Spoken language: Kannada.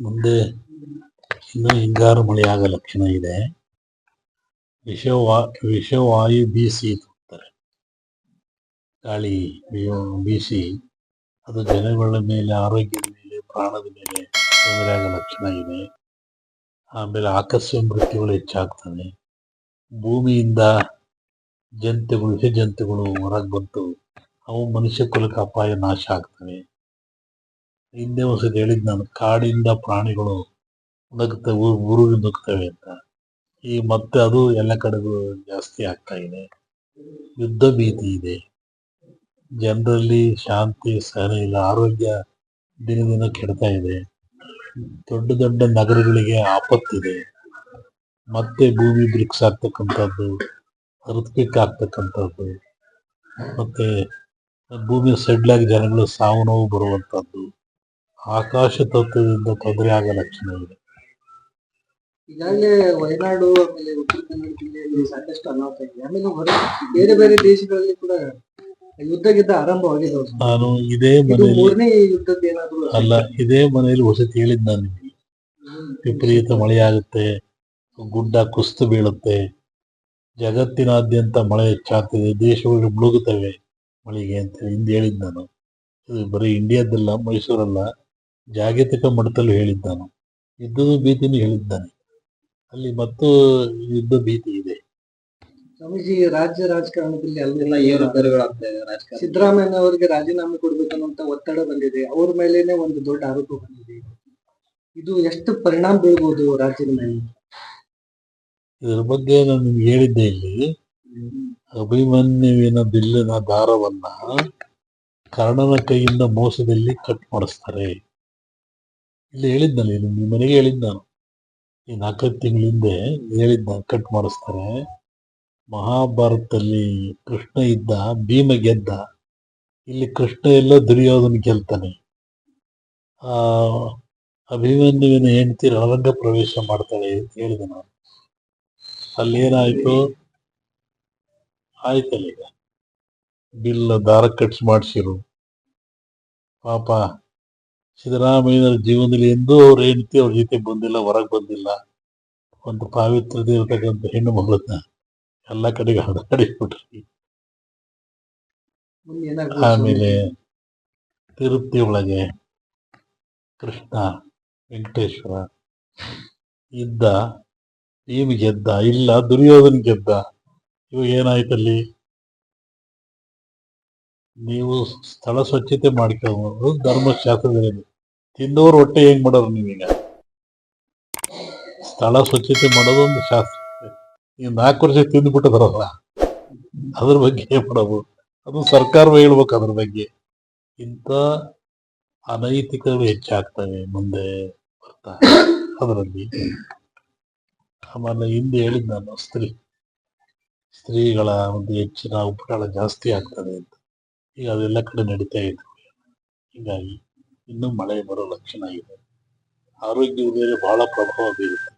ಮುಂದೆ ಇನ್ನು ಹಿಂಗಾರು ಮಳೆಯಾಗ ಲಕ್ಷಣ ಇದೆ. ವಿಷವಾ, ವಿಷವಾಯು ಬೀಸಿ ಅಂತಾರೆ ಗಾಳಿ ಬೀಸಿ ಅದು ಜನಗಳ ಮೇಲೆ, ಆರೋಗ್ಯದ ಮೇಲೆ, ಪ್ರಾಣದ ಮೇಲೆ ತೊಂದರೆ ಆಗೋ ಲಕ್ಷಣ ಇದೆ. ಆಮೇಲೆ ಆಕಸ್ಮಿಕ ಮೃತ್ಯುಗಳು ಹೆಚ್ಚಾಗ್ತವೆ. ಭೂಮಿಯಿಂದ ಜಂತುಗಳು ಜಂತುಗಳು ಹೊರಗೆ ಬಂತು. ಅವು ಮನುಷ್ಯ ಕುಲಕ್ಕೆ ಅಪಾಯ ನಾಶ ಆಗ್ತವೆ. ಹಿಂದೆ ಒಂದ್ಸತಿ ಹೇಳಿದ್ ನಾನು, ಕಾಡಿಂದ ಪ್ರಾಣಿಗಳು ನಗ್ತವೆ ಊರಿಗೆ ನುಗ್ತವೆ ಅಂತ. ಈ ಮತ್ತೆ ಅದು ಎಲ್ಲ ಕಡೆಗೂ ಜಾಸ್ತಿ ಆಗ್ತಾ ಇದೆ. ಯುದ್ಧ ಭೀತಿ ಇದೆ. ಜನರಲ್ಲಿ ಶಾಂತಿ, ಸಹನೆ ಇಲ್ಲ. ಆರೋಗ್ಯ ದಿನ ದಿನ ಕೆಡ್ತಾ ಇದೆ. ದೊಡ್ಡ ದೊಡ್ಡ ನಗರಗಳಿಗೆ ಆಪತ್ತಿದೆ. ಮತ್ತೆ ಭೂಮಿ ಬ್ರಿಕ್ಸ್ ಆಗ್ತಕ್ಕಂಥದ್ದು ಅರ್ಥಕ್ವಿಕ್ ಆಗ್ತಕ್ಕಂಥದ್ದು, ಮತ್ತೆ ಭೂಮಿ ಸಡ್ಲಾಗಿ ಜನಗಳು ಸಾವು ನೋವು ಬರುವಂತದ್ದು ಆಕಾಶ ತತ್ವದಿಂದ ತೊಂದರೆ ಆಗ ಲಕ್ಷಣ ಇದೆ. ಈಗಾಗಲೇ ವಯನಾಡು ಆಮೇಲೆ ಉತ್ತರ ಕನ್ನಡ ಜಿಲ್ಲೆಯಲ್ಲಿ ಸಾಕಷ್ಟು ಅನಾಹುತ ಇದೆ. ಆಮೇಲೆ ಹೊರ ಬೇರೆ ಬೇರೆ ದೇಶಗಳಲ್ಲಿ ಕೂಡ ಯುದ್ಧ ಗಿದ್ದ ಆರಂಭವಾಗಿದೆ ನಾನು ಇದೇ ಮೂರನೇ ಯುದ್ಧದ ಏನಾದ್ರು ಅಲ್ಲ ಇದೇ ಮನೆಯಲ್ಲಿ ವಸತಿ ಹೇಳಿದ್ ನಾನು ನಿಮಗೆ. ವಿಪರೀತ ಮಳೆಯಾಗುತ್ತೆ ಗುಡ್ಡ ಕುಸ್ತು ಬೀಳುತ್ತೆ ಜಗತ್ತಿನಾದ್ಯಂತ ಮಳೆ ಹೆಚ್ಚಾಗ್ತದೆ ದೇಶಗಳು ಮುಳುಗುತ್ತವೆ ಮಳೆಗೆ ಅಂತ ಹಿಂದೆ ಹೇಳಿದ್ ನಾನು. ಇದು ಬರೀ ಇಂಡಿಯಾದಲ್ಲ ಮೈಸೂರಲ್ಲ. ಜಾಗತಿಕ ಮಟ್ಟದಲ್ಲೂ ಹೇಳಿದ್ದಾನೆ. ಯುದ್ಧದ ಭೀತಿನೂ ಹೇಳಿದ್ದಾನೆ. ಅಲ್ಲಿ ಮತ್ತು ಯುದ್ಧ ಭೀತಿ ಇದೆ. ಸ್ವಾಮೀಜಿ ರಾಜ್ಯ ರಾಜಕಾರಣದಲ್ಲಿ ಅಲ್ಲೆಲ್ಲ ಏರುಪೇರುಗಳಾಗ್ತಾ ಇದೆ ರಾಜಕಾರಣ ಸಿದ್ದರಾಮಯ್ಯ ಅವರಿಗೆ ರಾಜೀನಾಮೆ ಕೊಡ್ಬೇಕನ್ನುವಂತ ಒತ್ತಡ ಬಂದಿದೆ. ಅವ್ರ ಮೇಲೇನೆ ಒಂದು ದೊಡ್ಡ ಆರೋಪ ಬಂದಿದೆ. ಇದು ಎಷ್ಟು ಪರಿಣಾಮ ಬೀಳ್ಬೋದು ರಾಜ್ಯದ ಮೇಲೆ ಇದರ ಬಗ್ಗೆ ನಾನು ನಿಮ್ಗೆ ಹೇಳಿದ್ದೆ ಇಲ್ಲಿ. ಅಭಿಮನ್ಯುವಿನ ಬಿಲ್ಲಿನ ದಾರವನ್ನ ಕರ್ಣನ ಕೈಯಿಂದ ಮೋಸದಲ್ಲಿ ಕಟ್ ಮಾಡಿಸ್ತಾರೆ. ಇಲ್ಲಿ ಹೇಳಿದ್ನಲ್ಲ ನಿಮ್ಮ ಮನೆಗೆ ಹೇಳಿದ್ ನಾನು ಈ ನಾಲ್ಕೈದು ತಿಂಗಳ ಹಿಂದೆ ಹೇಳಿದ್ದ ಕಟ್ ಮಾಡಿಸ್ತಾರೆ. ಮಹಾಭಾರತದಲ್ಲಿ ಕೃಷ್ಣ ಇದ್ದ, ಭೀಮ ಗೆದ್ದ. ಇಲ್ಲಿ ಕೃಷ್ಣ ಎಲ್ಲ ದುರ್ಯೋಧನ ಗೆಲ್ತಾನೆ. ಆ, ಅಭಿಮನ್ಯುವಿನ ಹೆಂಡತಿ ರಣರಂಗ ಪ್ರವೇಶ ಮಾಡ್ತಾಳೆ ಅಂತ ಹೇಳಿದೆ ನಾನು. ಏನಾಯಿತು? ಆಯ್ತಲ್ಲ ಈಗ ಬಿಲ್ಲ ದಾರ ಕಟ್ಸ್ ಮಾಡಿಸಿರು. ಪಾಪ ಸಿದ್ದರಾಮಯ್ಯನ ಜೀವನದಲ್ಲಿ ಎಂದೂ ಅವ್ರ ಹೆಂಡತಿ ಅವ್ರ ಜೊತೆ ಬಂದಿಲ್ಲ, ಹೊರಗೆ ಬಂದಿಲ್ಲ. ಒಂದು ಪಾವಿತ್ರತೆ ಇರತಕ್ಕಂಥ ಹೆಣ್ಣು ಮಗಳನ್ನ ಎಲ್ಲ ಕಡೆಗೆ ಏನಾಗ್ಬೋದು ಆಮೇಲೆ ತಿರುಪ್ತಿ ಒಳಗೆ ಕೃಷ್ಣ, ವೆಂಕಟೇಶ್ವರ ಇದ್ದ, ಭೀಮ್ ಗೆದ್ದ, ಇಲ್ಲ ದುರ್ಯೋಧನ ಗೆದ್ದ, ಇವಾಗ ಏನಾಯ್ತಲ್ಲಿ? ನೀವು ಸ್ಥಳ ಸ್ವಚ್ಛತೆ ಮಾಡ್ಕೋಬಹುದು ಧರ್ಮಶಾಸ್ತ್ರದಲ್ಲಿ. ತಿಂದವರು ಹೊಟ್ಟೆ ಹೆಂಗ್ ಮಾಡೋರು ನೀವೀಗ? ಸ್ಥಳ ಸ್ವಚ್ಛತೆ ಮಾಡೋದು ಒಂದು ಶಾಸ್ತ್ರ. ನೀವು ನಾಲ್ಕು ವರ್ಷ ತಿಂದ್ಬಿಟ್ಟಿದ್ರಲ್ಲ, ಅದ್ರ ಬಗ್ಗೆ ಮಾಡೋದು? ಅದು ಸರ್ಕಾರ ಹೇಳ್ಬೇಕು ಅದ್ರ ಬಗ್ಗೆ. ಇಂಥ ಅನೈತಿಕಗಳು ಹೆಚ್ಚಾಗ್ತವೆ ಮುಂದೆ ಬರ್ತಾ. ಅದರಲ್ಲಿ ಆಮೇಲೆ ಹಿಂದೆ ಹೇಳಿದ್ ನಾನು, ಸ್ತ್ರೀ, ಸ್ತ್ರೀಗಳ ಒಂದು ಹೆಚ್ಚಿನ ಉಪಕಾರ ಜಾಸ್ತಿ ಆಗ್ತದೆ ಅಂತ. ಈಗ ಅದೆಲ್ಲ ಕಡೆ ನಡೀತಾ ಇದೆ ಹೀಗಾಗಿ ಇನ್ನೂ ಮಳೆ ಬರೋ ಲಕ್ಷಣ ಇದೆ ಆರೋಗ್ಯದ ಮೇಲೆ ಬಹಳ ಪ್ರಭಾವ ಬೀರುತ್ತೆ